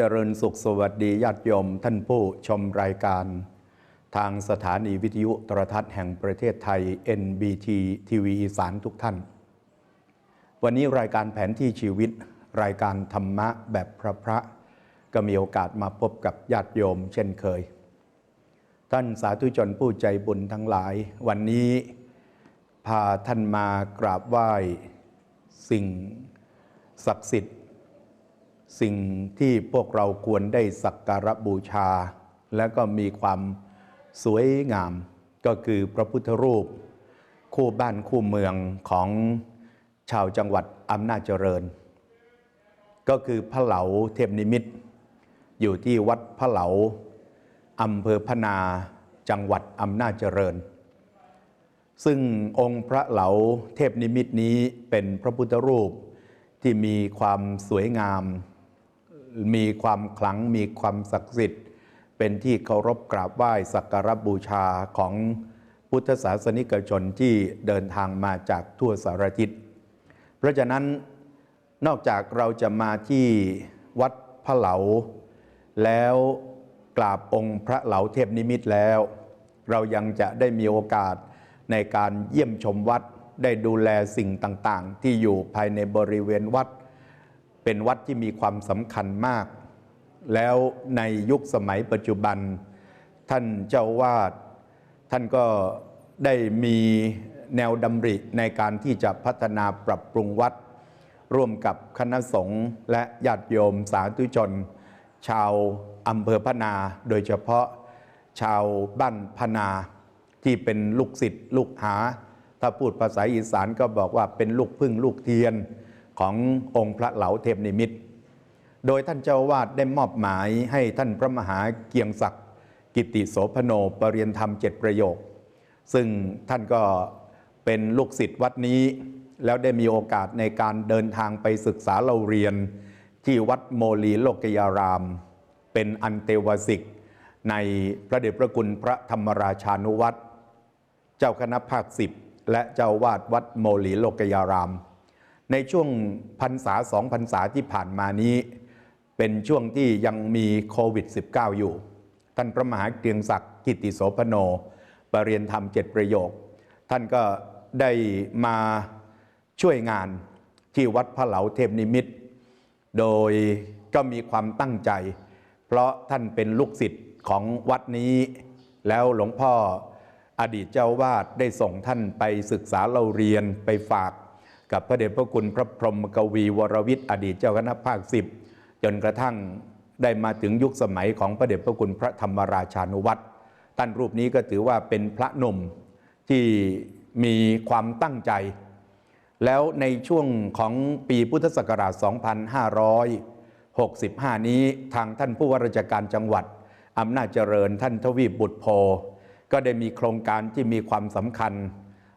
เจริญสุขสวัสดีญาติโยมท่านผู้ชมรายการ ทางสถานีวิทยุโทรทัศน์แห่งประเทศไทย NBT ทีวีอีสานทุกท่าน วันนี้รายการแผนที่ชีวิต รายการธรรมะแบบพระพระก็มีโอกาสมาพบกับญาติโยมเช่นเคย ท่านสาธุชนผู้ใจบุญทั้งหลาย วันนี้พาท่านมากราบไหว้สิ่งศักดิ์สิทธิ์ สิ่งที่พวกเราควรได้สักการะบูชา และก็มีความสวยงามก็คือพระพุทธรูป คู่บ้านคู่เมืองของชาวจังหวัดอำนาจเจริญ ก็คือพระเหลาเทพนิมิต อยู่ที่วัดพระเหลาอำเภอพนาจังหวัดอำนาจเจริญ ซึ่งองค์พระเหลาเทพนิมิตนี้เป็นพระพุทธรูปที่มีความสวยงาม มีความขลังมีความศักดิ์สิทธิ์ เป็นที่เคารพกราบไหว้สักการบูชาของพุทธศาสนิกชนที่เดินทางมาจากทั่วสารทิศ เพราะฉะนั้นนอกจากเราจะมาที่วัดพระเหลา แล้วกราบองค์พระเหลาเทพนิมิตแล้ว เรายังจะได้มีโอกาสในการเยี่ยมชมวัดได้ดูแลสิ่งต่างๆ ที่อยู่ภายในบริเวณวัด เป็นวัดที่มีความสำคัญมาก แล้วในยุคสมัยปัจจุบัน ท่านเจ้าวาดท่านก็ได้มีแนวดำริในการที่จะพัฒนาปรับปรุงวัด ร่วมกับคณะสงฆ์และญาติโยมสาธุชน ชาวอำเภอพนา โดยเฉพาะชาวบ้านพนาที่เป็นลูกศิษย์ลูกหา ถ้าพูดภาษาอีสานก็บอกว่าเป็นลูกพึ่งลูกเทียน ขององค์พระเหลาเทพนิมิตร โดยท่านเจ้าวาดได้มอบหมายให้ท่านพระมหาเกียงศักดิ์กิติโสพโนปรริยนธรรมเจ็ดประโยค ซึ่งท่านก็เป็นลูกศิษย์วัดนี้ แล้วได้มีโอกาสในการเดินทางไปศึกษาเราเรียน ที่วัดโมลีโลกยาราม เป็นอันเตวสิก ในพระเดชพระคุณพระธรรมราชานุวัตรเจ้าคณะภาคสิบและเจ้าวาดวัดโมลีโลกยาราม ในช่วงพรรษาสองพรรษาที่ผ่านมานี้ เป็นช่วงที่ยังมีโควิด -19 อยู่ ท่านพระมหาเกรียงศักดิ์กิติโสพโนปรริยนธรรมเจ็ดประโยค ท่านก็ได้มาช่วยงานที่วัดพระเหลาเทพนิมิตร โดยก็มีความตั้งใจ เพราะท่านเป็นลูกศิษย์ของวัดนี้ แล้วหลวงพ่ออดีตเจ้าวาดได้ส่งท่านไปศึกษาเราเรียนไปฝาก กับพระเดชพระคุณพระพรหมกวีวรวิทย์อดีตเจ้าคณะภาคสิบจนกระทั่งได้มาถึงยุคสมัยของพระเดชพระคุณพระธรรมราชานุวัตรท่านรูปนี้ก็ถือว่าเป็นพระหนุ่มที่มีความตั้งใจ แล้วในช่วงของปีพุทธศักราช 2565 นี้ทางท่านผู้ว่าราชการจังหวัดอำนาจเจริญท่านทวีปบุตรโพก็ได้มีโครงการที่มีความสำคัญ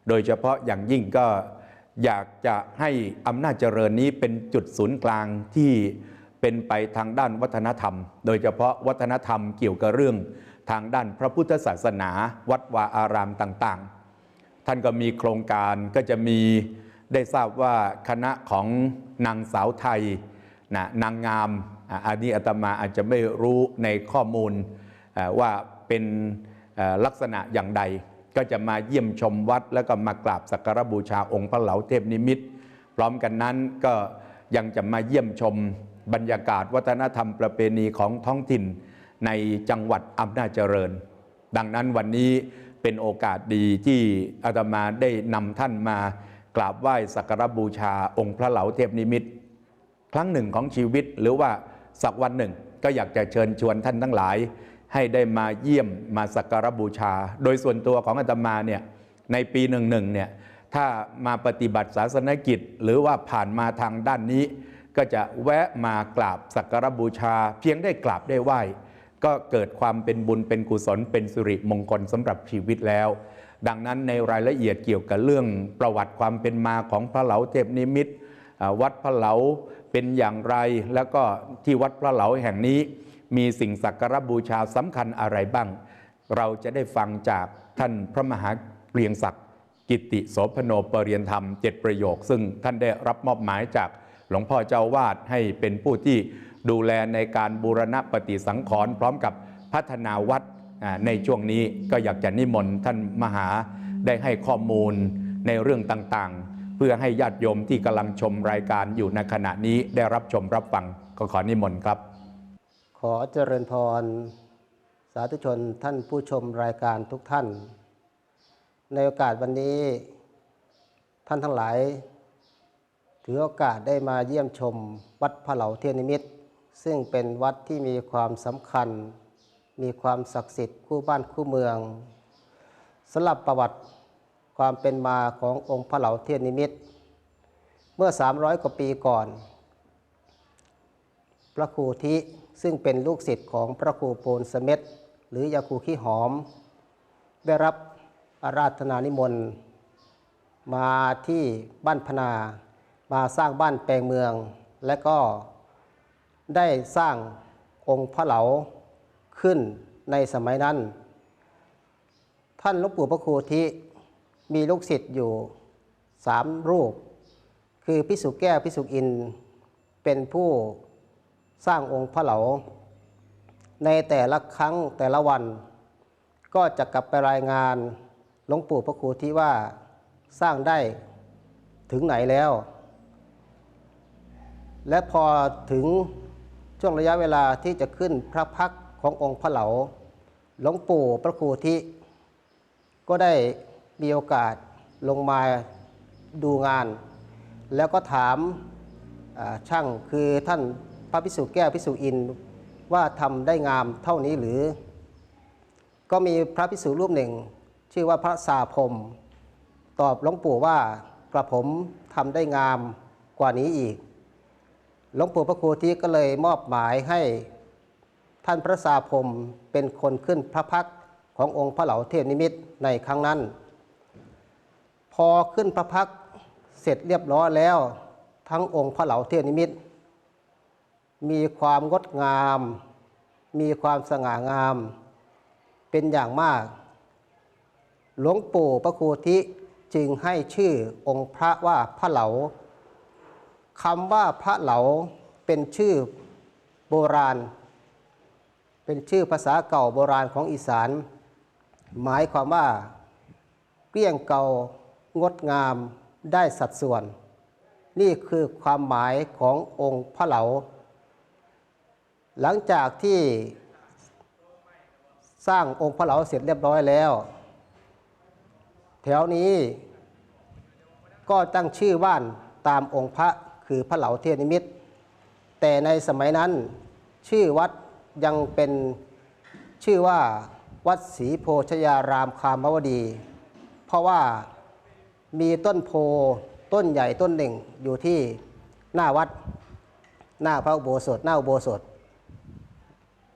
โดยเฉพาะอย่างยิ่งก็ อยากจะให้อำนาจเจริญนี้เป็นจุดศูนย์กลางที่เป็นไปทางด้านวัฒนธรรม โดยเฉพาะวัฒนธรรมเกี่ยวกับเรื่องทางด้านพระพุทธศาสนา วัดวาอารามต่างๆ ท่านก็มีโครงการก็จะมีได้ทราบว่าคณะของนางสาวไทยนะนางงามอันนี้อาตมาอาจจะไม่รู้ในข้อมูลว่าเป็นลักษณะอย่างใด ก็จะมาเยี่ยมชมวัด แล้วก็มากราบสักการบูชาองค์พระเหลาเทพนิมิตร พร้อมกันนั้นก็ยังจะมาเยี่ยมชมบรรยากาศวัฒนธรรมประเพณีของท้องถิ่นในจังหวัดอำนาจเจริญ ดังนั้นวันนี้เป็นโอกาสดีที่อาตมาได้นำท่านมากราบไหว้สักการบูชาองค์พระเหลาเทพนิมิตร ครั้งหนึ่งของชีวิตหรือว่าสักวันหนึ่งก็อยากจะเชิญชวนท่านทั้งหลาย ให้ได้มาเยี่ยมมาสักการบูชา โดยส่วนตัวของอาตมาเนี่ยในปีหนึ่งหนึ่งเนี่ยถ้ามาปฏิบัติศาสนกิจ หรือว่าผ่านมาทางด้านนี้ ก็จะแวะมากราบสักการบูชา เพียงได้กราบได้ไหว้ ก็เกิดความเป็นบุญเป็นกุศลเป็นสิริมงคลสำหรับชีวิตแล้ว ดังนั้นในรายละเอียดเกี่ยวกับเรื่องประวัติความเป็นมาของพระเหลาเทพนิมิตรวัดพระเหลาเป็นอย่างไร แล้วก็ที่วัดพระเหลาแห่งนี้ มีสิ่งสักการะบูชาสำคัญอะไรบ้าง เราจะได้ฟังจากท่านพระมหาเกรียงศักดิ์กิติโสพโนปรริยนธรรมเจ็ดประโยค ซึ่งท่านได้รับมอบหมายจากหลวงพ่อเจ้าวาดให้เป็นผู้ที่ดูแลในการบูรณะปฏิสังขรณ์พร้อมกับพัฒนาวัดในช่วงนี้ก็อยากจะนิมนต์ท่านมหาได้ให้ข้อมูลในเรื่องต่างๆ เพื่อให้ญาติโยมที่กำลังชมรายการอยู่ในขณะนี้ได้รับชมรับฟังก็ขอนิมนต์ครับ ขอเจริญพร สาธุชนท่านผู้ชมรายการทุกท่าน ในโอกาสวันนี้ ท่านทั้งหลาย ถือโอกาสได้มาเยี่ยมชมวัดพระเหลาเทียนิมิตร ซึ่งเป็นวัดที่มีความสำคัญ มีความศักดิ์สิทธิ์คู่บ้านคู่เมืองสำหรับประวัติความเป็นมาขององค์พระเหลาเทียนนิมิตร เมื่อ 300 กว่าปีก่อน พระครูทิ ซึ่งเป็นลูกศิษย์ของพระครูโปนสเม็ดหรือยาคูขี้หอม ได้รับอาราธนานิมนต์ มาที่บ้านพนา มาสร้างบ้านแปลงเมือง และก็ได้สร้างองค์พระเหลาขึ้นในสมัยนั้น ท่านหลวงปู่พระครูทิมีลูกศิษย์อยู่สามรูป คือพิสุแก้วพิสุอินเป็นผู้ สร้างองค์พระเหลา ในแต่ละครั้งแต่ละวัน ก็จะกลับไปรายงานหลวงปู่พระครูที่ว่าสร้างได้ถึงไหนแล้ว และพอถึงช่วงระยะเวลาที่จะขึ้นพระพักขององค์พระเหลา หลวงปู่พระครูที่ก็ได้มีโอกาสลงมาดูงาน แล้วก็ถามช่างคือท่าน พระพิสุแก้วพิสุอินว่าทำได้งามเท่านี้หรือ ก็มีพระพิสุรูปหนึ่ง ชื่อว่าพระสาพรมตอบหลวงปู่ว่ากระผมทำได้งามกว่านี้อีกหลวงปู่พระครูที่ก็เลยมอบหมายให้ ท่านพระสาพรมเป็นคนขึ้นพระพักขององค์พระเหลาเทพนิมิตในครั้งนั้น พอขึ้นพระพักเสร็จเรียบร้อยแล้ว ทั้งองค์พระเหลาเทพนิมิตร มีความงดงาม มีความสง่างาม เป็นอย่างมาก หลวงปู่พระครูทิจึงให้ชื่อองค์พระว่าพระเหลาคำว่าพระเหลาเป็นชื่อโบราณ เป็นชื่อภาษาเก่าโบราณของอีสาน หมายความว่าเกลี้ยงเก่างดงามได้สัดส่วน นี่คือความหมายขององค์พระเหลา หลังจากที่สร้างองค์พระเหลาเสร็จเรียบร้อยแล้ว แถวนี้ก็ตั้งชื่อบ้านตามองค์พระคือพระเหลาเทพนิมิตร แต่ในสมัยนั้นชื่อวัดยังเป็นชื่อว่าวัดศรีโพชยารามคามวดี เพราะว่ามีต้นโพต้นใหญ่ต้นหนึ่งอยู่ที่หน้าวัด หน้าพระอุโบสถหน้าอุโบสถ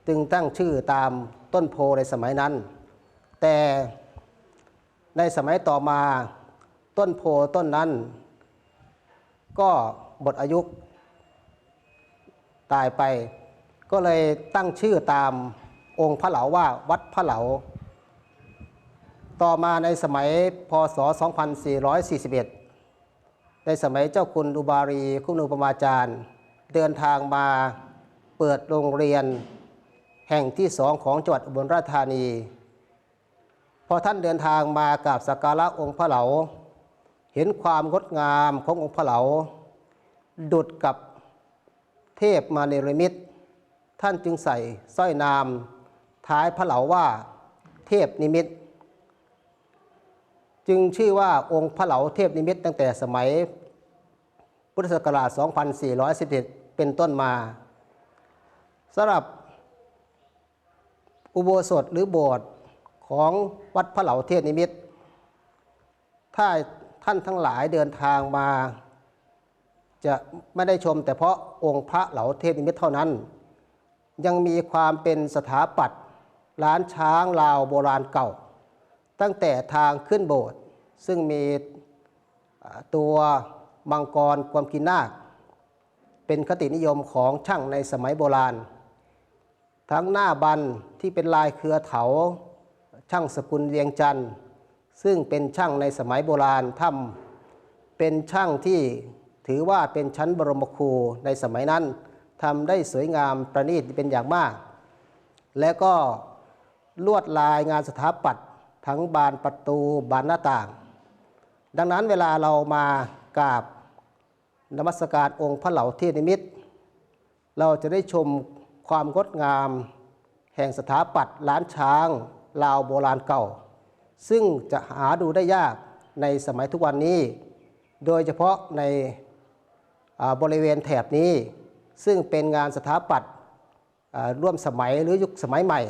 จึงตั้งชื่อตามต้นโพในสมัยนั้น แต่ในสมัยต่อมาต้นโพต้นนั้น ก็หมดอายุตายไป ก็เลยตั้งชื่อตามองค์พระเหลาว่าวัดพระเหลา ต่อมาในสมัยพศ 2441 ในสมัยเจ้าคุณอุบารีคุณอุปมาจารย์ เดินทางมาเปิดโรงเรียน แห่งที่สองของจังหวัดอุบลราชธานี พอท่านเดินทางมากราบสักการะองค์พระเหลา เห็นความงดงามขององค์พระเหลา ดุดกับเทพมาเนรมิต ท่านจึงใส่สร้อยนาม ท้ายพระเหลาว่าเทพนิมิต จึงชื่อว่าองค์พระเหลาเทพนิมิต ตั้งแต่สมัยพุทธศักราช 2411 เป็นต้นมาสำหรับ อุโบสถหรือโบสถ์ของวัดพระเหลาเทพนิมิตถ้าท่านทั้งหลายเดินทางมา จะไม่ได้ชมแต่เพราะองค์พระเหลาเทพนิมิตเท่านั้น ยังมีความเป็นสถาปัตย์ร้านช้างลาวโบราณเก่า ตั้งแต่ทางขึ้นโบสถ์ซึ่งมีตัวมังกรความกินนาคเป็นคตินิยมของช่างในสมัยโบราณ ทั้งหน้าบันที่เป็นลายเครือเถา ช่างสกุลเวียงจันทร์ซึ่งเป็นช่างในสมัยโบราณทำเป็นช่างที่ถือว่าเป็นชั้นบรมครูในสมัยนั้นทำได้สวยงามประณีตเป็นอย่างมาก และก็ลวดลายงานสถาปัตย์ทั้งบานประตูบานหน้าต่าง ดังนั้นเวลาเรามากราบนมัสการองค์พระเหลาเทนิมิตรเราจะได้ชม ความงดงาม แห่งสถาปัตย์ล้านช้าง ลาวโบราณเก่า ซึ่งจะหาดูได้ยากในสมัยทุกวันนี้ โดยเฉพาะในบริเวณแถบนี้ ซึ่งเป็นงานสถาปัตย์ร่วมสมัยหรือยุคสมัยใหม่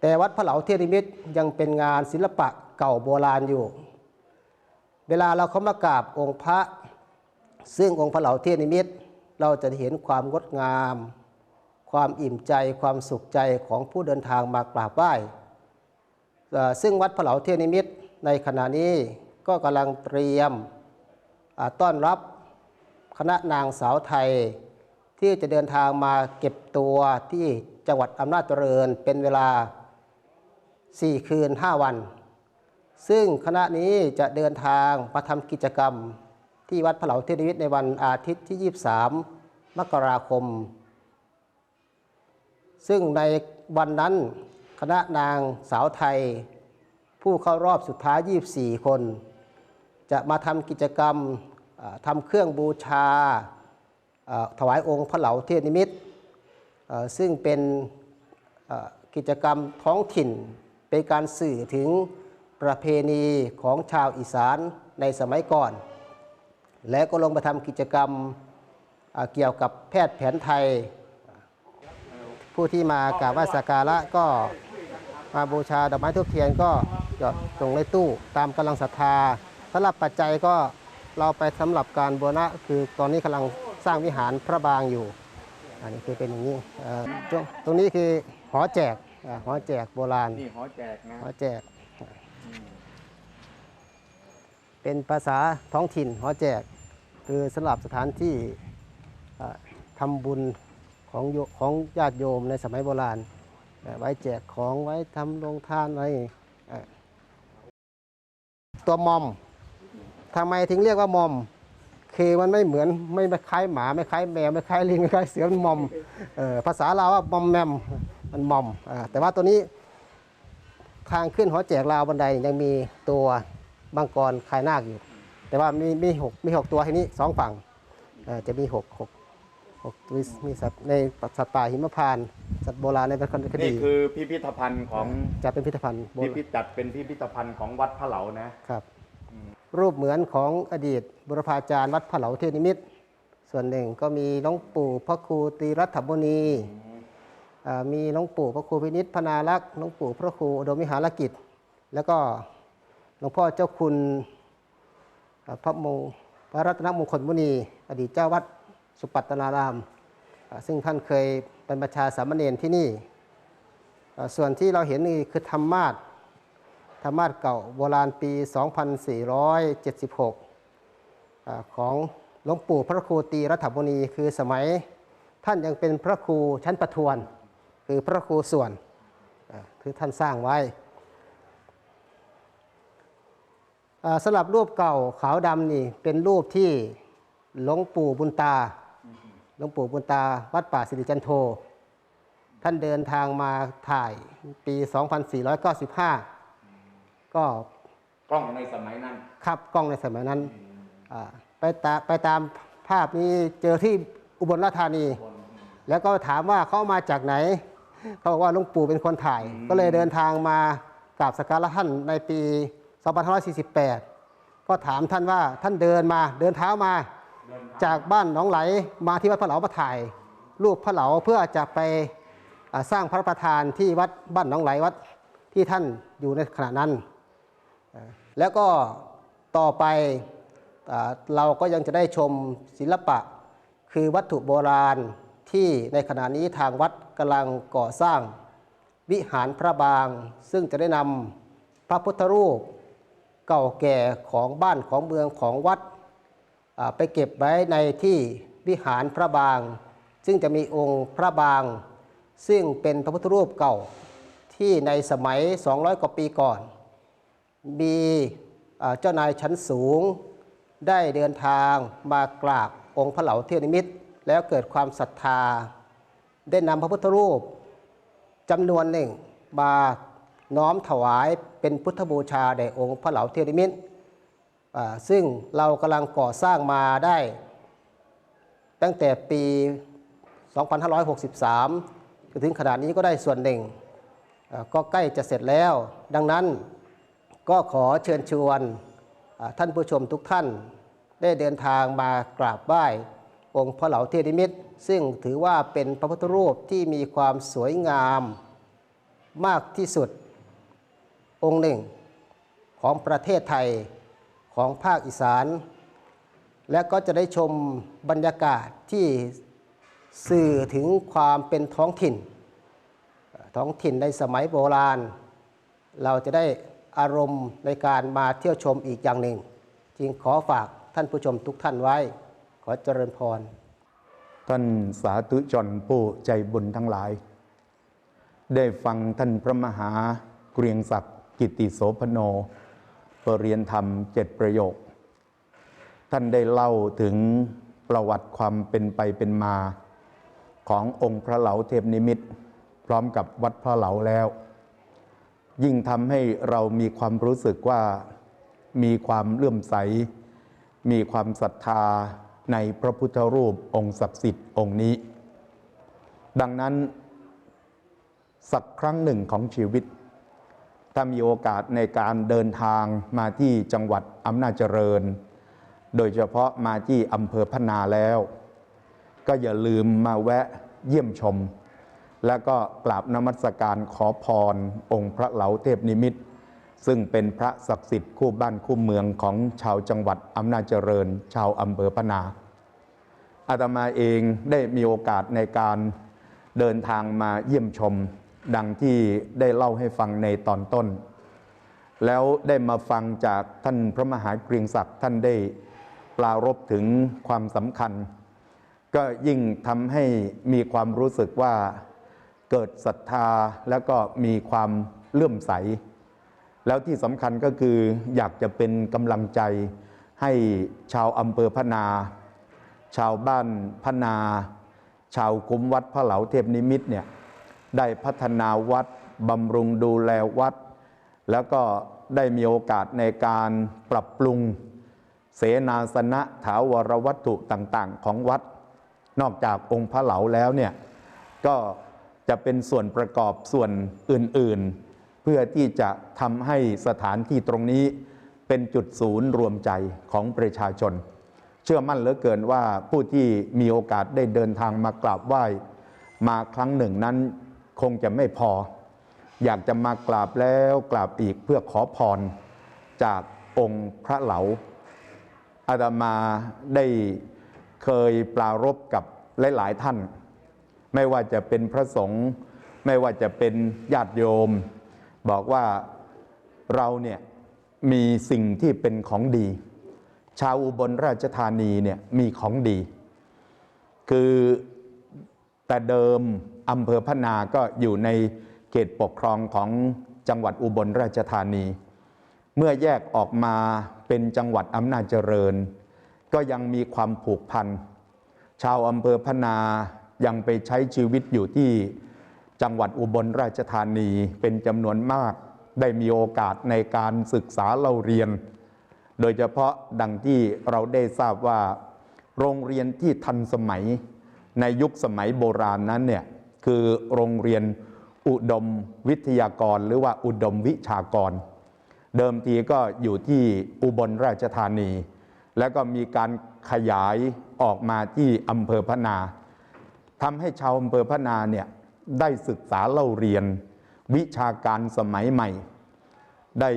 แต่วัดพระเหลาเทพนิมิตรยังเป็นงานศิลปะเก่าโบราณอยู่ เวลาเราเข้ามากราบองค์พระ ซึ่งองค์พระเหลาเทพนิมิตรเราจะเห็นความงดงาม ความอิ่มใจความสุขใจของผู้เดินทางมากราบไหว้ซึ่งวัดพระเหลาเทนิมิตรในขณะนี้ก็กำลังเตรียมต้อนรับคณะนางสาวไทย ที่จะเดินทางมาเก็บตัวที่จังหวัดอำนาจเจริญเป็นเวลา 4 คืน 5 วัน ซึ่งคณะนี้จะเดินทางมาทำกิจกรรมที่วัดพระเหลาเทนิมิตรในวันอาทิตย์ที่ 23 มกราคม ซึ่งในวันนั้นคณะนางสาวไทย ผู้เข้ารอบสุดท้าย 24 คน จะมาทำกิจกรรมทำเครื่องบูชาถวายองค์พระเหลาเทพนิมิตรซึ่งเป็นกิจกรรมท้องถิ่นเป็นการสื่อถึงประเพณีของชาวอีสานในสมัยก่อน และก็ลงมาทำกิจกรรมเกี่ยวกับแพทย์แผนไทย ผู้ที่มากราบไหว้สักการะก็มาบูชาดอกไม้ทูบเทียนก็หยอดลงในตู้ตามกำลังศรัทธาสำหรับปัจจัยก็เราไปสำหรับการบูรณะคือตอนนี้กำลังสร้างวิหารพระบางอยู่ อันนี้คือเป็นอย่างนี้ตรงนี้คือหอแจกอ่าหอแจกโบราณนี่หอแจกนะหอแจก เป็นภาษาท้องถิ่นหอแจก คือสำหรับสถานที่ทำบุญ ของของญาติโยมในสมัยโบราณ ไว้แจกของไว้ทำโรงทานอะไรตัวมอมทำไมถึงเรียกว่ามอมคือมันไม่เหมือนไม่คล้ายหมาไม่คล้ายแมวไม่คล้ายลิงไม่คล้ายเสือมันมอมออภาษาเราวว่ามอมแมมมันมอมอแต่ว่าตัวนี้ทางขึ้นหอแจกราวบันไดยังมีตัวมังกรคายนาคอยู่ แต่ว่ามีมีหกมีหกตัวทีนี้สองฝั่งจะมีหกหก มีมีสัตว์ในสัตว์ป่าหิมพานต์สัตว์โบราณในวรรณคดีนี่คือพิพิธภัณฑ์ของจะเป็นพิพิธภัณฑ์โบพิราณพิธจัดเป็นพิพิธภัณฑ์ของวัดพระเหลานะ ครับรูปเหมือนของอดีตบุรพาจารย์วัดพระเหลาเทพนิมิตร ส่วนหนึ่งก็มีหลวงปู่พระครูตรีรัฐมุนีอ่ามีหลวงปู่พระครูพินิษพนารักษ์หลวงปู่พระครูอุดมวิหารกิจ แล้วก็หลวงพ่อเจ้าคุณอ่าพระมงพระรัตนมงคลมุนี อดีตเจ้าวัด สุปัตตนาราม ซึ่งท่านเคยเป็นประชาสามเณรที่นี่ ส่วนที่เราเห็นนี่คือธรรมาสธรรมาสเก่าโบราณปี 2476 ของหลวงปู่พระครูตีรัฐบุนีคือสมัยท่านยังเป็นพระครูชั้นประทวน คือพระครูส่วนคือท่านสร้างไว้สำหรับรูปเก่าขาวดำนี่เป็นรูปที่หลวงปู่บุญตา หลวงปู่บุญตาวัดป่าสิริจันโท ท่านเดินทางมาถ่ายปี 2495 ก็กล้องในสมัยนั้นขับกล้องในสมัยนั้นอ่าไปตาไปตามภาพนี้เจอที่อุบลราชธานี แล้วก็ถามว่าเขามาจากไหน เขาบอกว่าหลวงปู่เป็นคนถ่าย ก็เลยเดินทางมากราบสักการะท่านในปี 2548 ก็ถามท่านว่าท่านเดินมาเดินเท้ามา จากบ้านหนองไหลมาที่วัดพระเหลามาถ่ายรูปพระเหลาเพื่อจะไปสร้างพระประธานที่วัดบ้านหนองไหลวัดที่ท่านอยู่ในขณะนั้น แล้วก็ต่อไปเราก็ยังจะได้ชมศิลปะ คือวัตถุโบราณที่ในขณะนี้ทางวัดกำลังก่อสร้างวิหารพระบาง ซึ่งจะได้นำพระพุทธรูปเก่าแก่ของบ้านของเมืองของวัด ไปเก็บไว้ในที่วิหารพระบาง ซึ่งจะมีองค์พระบาง ซึ่งเป็นพระพุทธรูปเก่าที่ในสมัย 200 กว่าปีก่อน มีเจ้านายชั้นสูง ได้เดินทางมากราบองค์พระเหลาเทพนิมิตร แล้วเกิดความศรัทธา ได้นำพระพุทธรูปจำนวนหนึ่งมาน้อมถวายเป็นพุทธบูชาแด่องค์พระเหลาเทวนิมิตร ซึ่งเรากำลังก่อสร้างมาได้ ตั้งแต่ปี 2563จนถึงขนาดนี้ก็ได้ส่วนหนึ่ง ก็ใกล้จะเสร็จแล้ว ดังนั้นก็ขอเชิญชวนท่านผู้ชมทุกท่านได้เดินทางมากราบไหว้องค์พระเหลาเทวนิมิตร ซึ่งถือว่าเป็นพระพุทธรูปที่มีความสวยงามมากที่สุดองค์หนึ่งของประเทศไทย ของภาคอีสาน และก็จะได้ชมบรรยากาศที่สื่อถึงความเป็นท้องถิ่น ท้องถิ่นในสมัยโบราณ เราจะได้อารมณ์ในการมาเที่ยวชมอีกอย่างหนึ่ง จึงขอฝากท่านผู้ชมทุกท่านไว้ ขอเจริญพร ท่านสาธุชนผู้ใจบุญทั้งหลาย ได้ฟังท่านพระมหาเกรียงศักดิ์กิติโสพโน ปรเรียนธรรมเจ็ดประโยค ท่านได้เล่าถึงประวัติความเป็นไปเป็นมา ขององค์พระเหลาเทพนิมิต พร้อมกับวัดพระเหลาแล้ว ยิ่งทำให้เรามีความรู้สึกว่ามีความเลื่อมใส มีความศรัทธาในพระพุทธรูปองค์ศักดิ์สิทธิ์องค์นี้ ดังนั้น สักครั้งหนึ่งของชีวิต ถ้ามีโอกาสในการเดินทางมาที่จังหวัดอำนาจเจริญ โดยเฉพาะมาที่อำเภอพนาแล้ว ก็อย่าลืมมาแวะเยี่ยมชม แล้วก็กราบนมัสการขอพร องค์พระเหลาเทพนิมิตร ซึ่งเป็นพระศักดิ์สิทธิ์คู่บ้านคู่เมืองของชาวจังหวัดอำนาจเจริญ ชาวอำเภอพนาอาตมาเองได้มีโอกาสในการเดินทางมาเยี่ยมชม ดังที่ได้เล่าให้ฟังในตอนต้น แล้วได้มาฟังจากท่านพระมหาเกรียงศักดิ์ท่านได้ปรารบถึงความสำคัญ ก็ยิ่งทำให้มีความรู้สึกว่าเกิดศรัทธาแล้วก็มีความเลื่อมใส แล้วที่สำคัญก็คืออยากจะเป็นกำลังใจให้ชาวอำเภอพนา ชาวบ้านพนา ชาวคุ้มวัดพระเหลาเทพนิมิตเนี่ย ได้พัฒนาวัดบำรุงดูแลวัด แล้วก็ได้มีโอกาสในการปรับปรุง เสนาสนะถาวรวัตถุต่างๆ ของวัด นอกจากองค์พระเหลาแล้วเนี่ยก็จะเป็นส่วนประกอบส่วนอื่นๆ เพื่อที่จะทำให้สถานที่ตรงนี้เป็นจุดศูนย์รวมใจของประชาชน เชื่อมั่นเหลือเกินว่าผู้ที่มีโอกาสได้เดินทางมากราบไหว้ มาครั้งหนึ่งนั้น คงจะไม่พอ อยากจะมากราบแล้วกราบอีกเพื่อขอพรจากองค์พระเหลาอาตมาได้เคยปรารบกับหลาย ๆ ท่าน ไม่ว่าจะเป็นพระสงฆ์ไม่ว่าจะเป็นญาติโยม บอกว่าเราเนี่ยมีสิ่งที่เป็นของดี ชาวอุบลราชธานีเนี่ยมีของดี คือแต่เดิม อำเภอพนาก็อยู่ในเขตปกครองของจังหวัดอุบลราชธานี เมื่อแยกออกมาเป็นจังหวัดอำนาจเจริญ ก็ยังมีความผูกพัน ชาวอำเภอพนายังไปใช้ชีวิตอยู่ที่จังหวัดอุบลราชธานีเป็นจำนวนมากได้มีโอกาสในการศึกษาเล่าเรียน โดยเฉพาะดังที่เราได้ทราบว่า โรงเรียนที่ทันสมัยในยุคสมัยโบราณนั้นเนี่ย คือโรงเรียนอุดมวิทยากรหรือว่าอุดมวิชากร เดิมทีก็อยู่ที่อุบลราชธานี แล้วก็มีการขยายออกมาที่อำเภอพนาทำให้ชาวอำเภอพนาเนี่ยได้ศึกษาเล่าเรียน วิชาการสมัยใหม่ ได้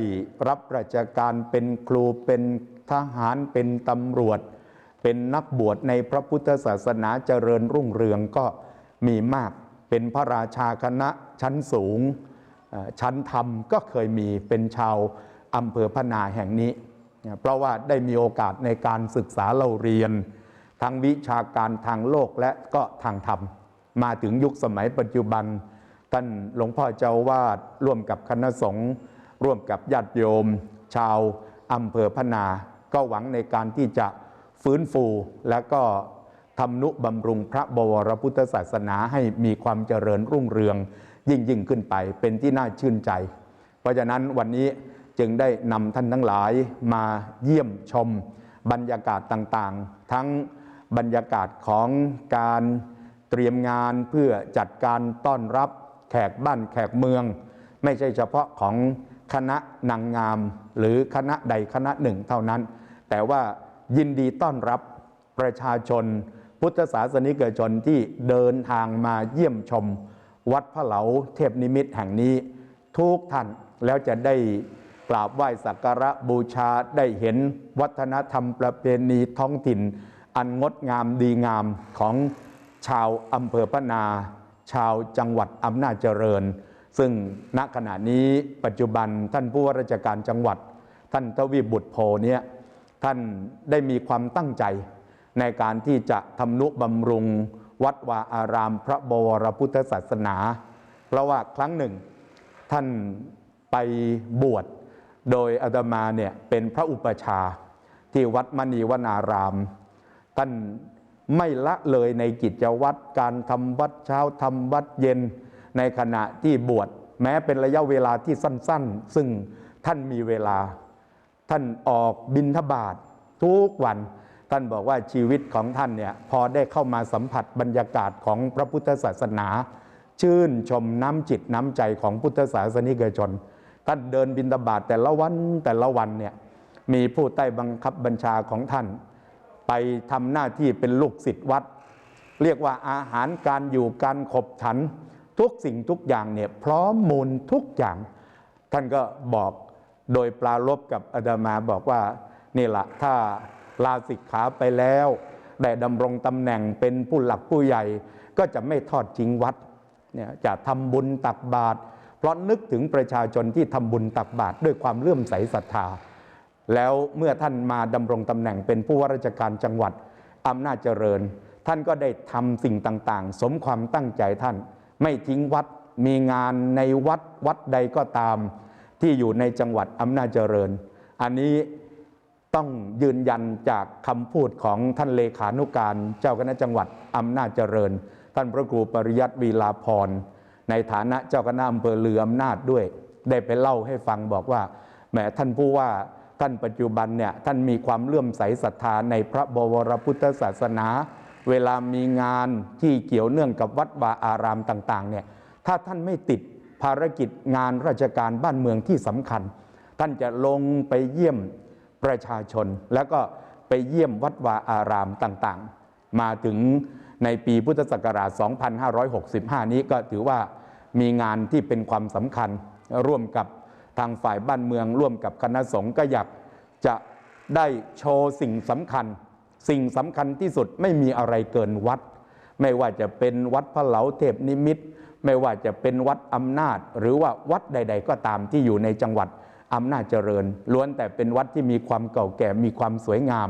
รับราชการเป็นครูเป็นทหารเป็นตำรวจ เป็นนักบวชในพระพุทธศาสนาเจริญรุ่งเรืองก็มีมาก เป็นพระราชาคณะชั้นสูงชั้นธรรมก็เคยมีเป็นชาวอำเภอพนาแห่งนี้ เพราะว่าได้มีโอกาสในการศึกษาเราเรียน ทั้งวิชาการทางโลกและก็ทางธรรม มาถึงยุคสมัยปัจจุบัน ท่านหลวงพ่อเจ้าวาดร่วมกับคณะสงฆ์ร่วมกับญาติโยม ชาวอำเภอพนา ก็หวังในการที่จะฟื้นฟูและก็ ทำนุบำรุงพระบวรพุทธศาสนาให้มีความเจริญรุ่งเรือง ยิ่งยิ่งขึ้นไปเป็นที่น่าชื่นใจ เพราะฉะนั้นวันนี้จึงได้นำท่านทั้งหลายมาเยี่ยมชมบรรยากาศต่างๆ ทั้งบรรยากาศของการเตรียมงานเพื่อจัดการต้อนรับแขกบ้านแขกเมือง ไม่ใช่เฉพาะของคณะนางงามหรือคณะใดคณะหนึ่งเท่านั้น แต่ว่ายินดีต้อนรับประชาชน พุทธศาสนิกชนที่เดินทางมาเยี่ยมชม วัดพระเหลาเทพนิมิตแห่งนี้ ทุกท่านแล้วจะได้กราบไหว้สักการะบูชาได้เห็นวัฒนธรรมประเพณีท้องถิ่น อันงดงามดีงามของชาวอำเภอพะนา ชาวจังหวัดอำนาจเจริญ ซึ่งณขณะนี้ปัจจุบันท่านผู้ว่าราชการจังหวัด ท่านทวีบุตรโพเนี่ยท่านได้มีความตั้งใจ ในการที่จะทำนุบำรุง วัดวาอารามพระบวรพุทธศาสนา เพราะว่าครั้งหนึ่งท่านไปบวชโดยอาตมาเนี่ยเป็นพระอุปชาที่วัดมณีวนาราม ท่านไม่ละเลยในกิจวัตรการทำวัดเช้าทำวัดเย็นในขณะที่บวชแม้เป็นระยะเวลาที่สั้น ๆ ซึ่งท่านมีเวลา ท่านออกบินทบาททุกวัน ท่านบอกว่าชีวิตของท่านเนี่ยพอได้เข้ามาสัมผัสบรรยากาศของพระพุทธศาสนา ชื่นชมน้ำจิตน้ำใจของพุทธศาสนิกชน ท่านเดินบินทบาทแต่ละวันแต่ละวันเนี่ยมีผู้ใต้บังคับบัญชาของท่าน ไปทำหน้าที่เป็นลูกศิษย์วัด เรียกว่าอาหารการอยู่การขบฉัน ทุกสิ่งทุกอย่างเนี่ยพร้อมมูลทุกอย่าง ท่านก็บอกโดยปลารบกับอาตมาบอกว่านี่แหละถ้า ลาสิกขาไปแล้วได้ดำรงตำแหน่งเป็นผู้หลักผู้ใหญ่ ก็จะไม่ทอดทิ้งวัดเนี่ยจะทำบุญตักบาตรเพราะนึกถึงประชาชนที่ทำบุญตักบาตรด้วยความเลื่อมใสศรัทธา แล้วเมื่อท่านมาดำรงตำแหน่งเป็นผู้ว่าราชการจังหวัดอำนาจเจริญ ท่านก็ได้ทำสิ่งต่างๆ สมความตั้งใจท่าน ไม่ทิ้งวัดมีงานในวัดวัดใดก็ตาม ที่อยู่ในจังหวัดอำนาจเจริญ อันนี้ ต้องยืนยันจากคำพูดของท่านเลขานุการเจ้าคณะจังหวัดอำนาจเจริญ ท่านพระครูปริยัติวีลาพร ในฐานะเจ้าคณะอำเภอเรืออำนาจด้วย ได้ไปเล่าให้ฟังบอกว่าแหมท่านผู้ว่าท่านปัจจุบันเนี่ยท่านมีความเลื่อมใสศรัทธาในพระบวรพุทธศาสนา เวลามีงานที่เกี่ยวเนื่องกับวัดวาอารามต่างๆเนี่ยถ้าท่านไม่ติดภารกิจงานราชการบ้านเมืองที่สำคัญ ท่านจะลงไปเยี่ยม ประชาชน แล้วก็ไปเยี่ยมวัดวาอารามต่างๆ มาถึงในปีพุทธศักราช 2565 นี้ก็ถือว่ามีงานที่เป็นความสำคัญร่วมกับทางฝ่ายบ้านเมือง ร่วมกับคณะสงฆ์ก็อยากจะได้โชว์สิ่งสำคัญ สิ่งสำคัญที่สุดไม่มีอะไรเกินวัด ไม่ว่าจะเป็นวัดพระเหลาเทพนิมิตร ไม่ว่าจะเป็นวัดอำนาจ หรือว่าวัดใด ๆ ก็ตามที่อยู่ในจังหวัด อำนาจเจริญ ล้วนแต่เป็นวัดที่มีความเก่าแก่มีความสวยงาม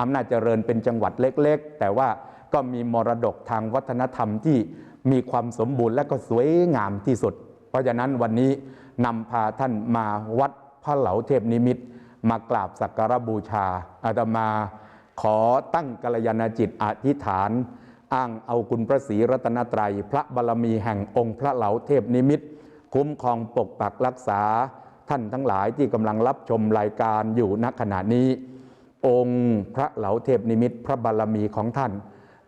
อำนาจเจริญเป็นจังหวัดเล็ก ๆ แต่ว่าก็มีมรดกทางวัฒนธรรมที่มีความสมบูรณ์และก็สวยงามที่สุด เพราะฉะนั้นวันนี้นำพาท่านมาวัดพระเหลาเทพนิมิตมากราบสักการบูชาอาตมาขอตั้งกัลยาณจิตอธิษฐาน อ้างเอาคุณพระศรีรัตนตรัย พระบารมีแห่งองค์พระเหลาเทพนิมิต คุ้มครองปกปักรักษา ท่านทั้งหลายที่กำลังรับชมรายการอยู่ณขณะนี้ องค์พระเหลาเทพนิมิตพระบารมีของท่าน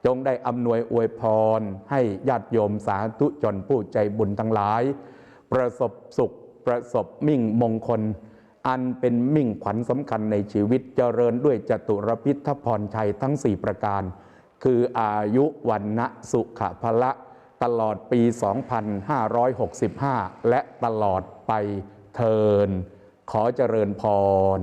จงได้อำนวยอวยพร ให้ญาติโยมสาธุชนผู้ใจบุญทั้งหลาย ประสบสุขประสบมิ่งมงคล อันเป็นมิ่งขวัญสำคัญในชีวิตเจริญด้วยจตุรพิทพรชัยทั้ง 4 ประการ คืออายุวันนะสุขภละตลอดปี 2565 และตลอดไป เทิน ขอเจริญพร